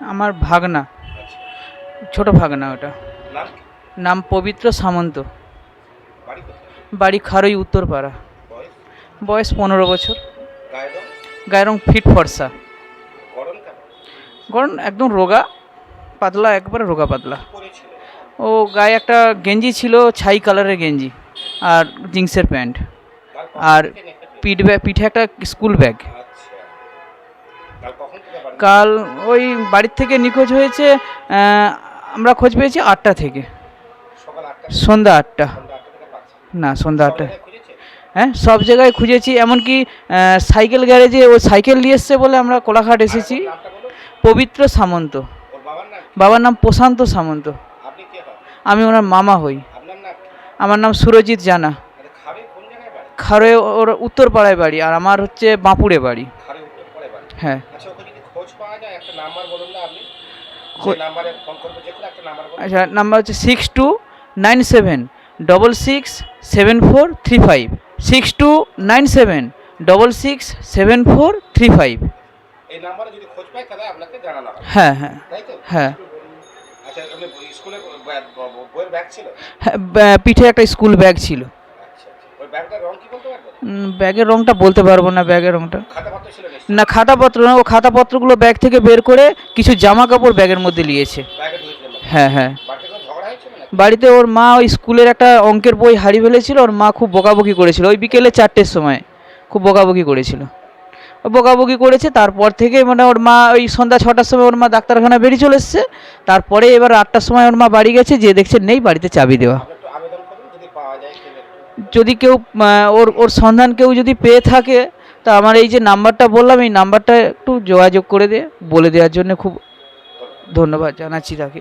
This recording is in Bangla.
আমার ভাগনা। ছোট ভাগনা ওটা। নাম পবিত্র সামন্ত। বাড়ি খারই উত্তরপাড়া। বয়স? বয়স পনেরো বছর। গায়ের রং? ফিট ফর্সা। গরম একদম রোগা পাতলা একবারে রোগা পাতলা। ও গায়ে একটা গেঞ্জি ছিল ছাই কালারের গেঞ্জি আর জিন্সের প্যান্ট। আর পিঠ ব্যাগ পিঠে একটা স্কুল ব্যাগ। কাল ওই বাড়ির থেকে নিখোঁজ হয়েছে আমরা খোঁজ পেয়েছি আটটা থেকে। সন্ধ্যা আটটা। না সন্ধ্যা আটটা। হ্যাঁ সব জায়গায় খুঁজেছি এমনকি সাইকেল গ্যারেজে ও সাইকেল নিয়ে এসছে বলে আমরা কোলাঘাট এসেছি। পবিত্র সামন্ত। বাবার নাম প্রশান্ত সামন্ত। আমি ওনার মামা হই? আমার নাম সুরজিৎ জানা। বাড়ি? খারে ওর উত্তরপাড়ায় বাড়ি আর আমার হচ্ছে বাঁপুড়ে বাড়ি। হ্যাঁ। আচ্ছা ওকে যদি খোঁজ পাওয়া যায়? একটা নাম্বার বলুন না আপনি। নাম্বারে ফোন করব যে কোনো একটা নাম্বার বলুন। আচ্ছা নাম্বার হচ্ছে six two nine seven double six seven four three five six two nine seven double six seven four three five এই নাম্বারে যদি খোঁজ পাই তাহলে আপনাকে জানানো হবে। হ্যাঁ হ্যাঁ। হ্যাঁ। আচ্ছা স্কুলে বইয়ের ব্যাগ ছিল? হ্যাঁ পিঠে একটা স্কুল ব্যাগ ছিল। আচ্ছা ব্যাগের রংটা বলতে পারব না ব্যাগের রংটা। খাতা ছিল না খাতাপত্র না, ও খাতাপত্রগুলো ব্যাগ থেকে বের করে কিছু জামা কাপড় ব্যাগের মধ্যে নিয়েছে। হ্যাঁ হ্যাঁ। বাড়িতে ওর মা ওই স্কুলের একটা অঙ্কের বই হারিয়ে ফেলেছিল, ওর মা খুব বকাবকি করেছিল। ওই বিকেলে চারটের সময় খুব বকাবকি করেছিল। বকাবকি করেছে, তারপর থেকে মানে ওর মা ওই সন্ধ্যা ছটার সময় ওর মা ডাক্তারখানা বেরিয়ে চলে এসছে। তারপরে এবার আটটার সময় ওর মা বাড়ি গেছে যে দেখছে নেই বাড়িতে চাবি দেওয়া। যদি কেউ ওর ওর সন্ধান কেউ যদি পেয়ে থাকে তা আমার এই যে নাম্বারটা বললাম, এই নাম্বারটা একটু যোগাযোগ করে দিয়ে বলে দেওয়ার জন্য খুব ধন্যবাদ জানাচ্ছি তাকে।